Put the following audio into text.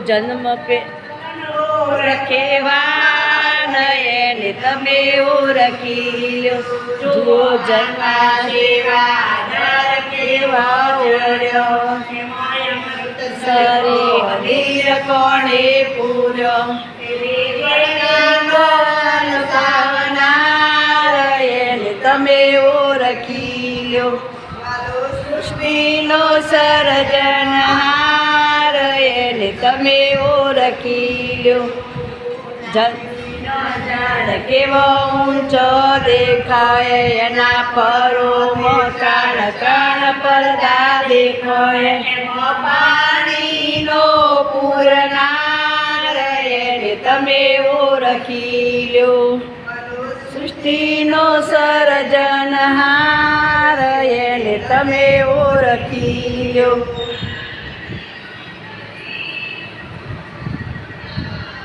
જન્મ પે એને તમે ઓળખી લ્યો જુઓ જન્મા જેવા કેવા ઓળ્યો સરે હરીર કોણે પૂર્યો તમે ઓળખી લ્યો સૃષ્ટિનો સર્જનહાર એને જમીનો ઝાડ કેવો ઊંચો દેખાય, એના પરો મકાન કણ પડદા દેખાય. પાણીનો પૂરનાર એને તમે ઓળખી લ્યો સૃષ્ટિનો સર્જનહાર એને તમે ઓળખી લ્યો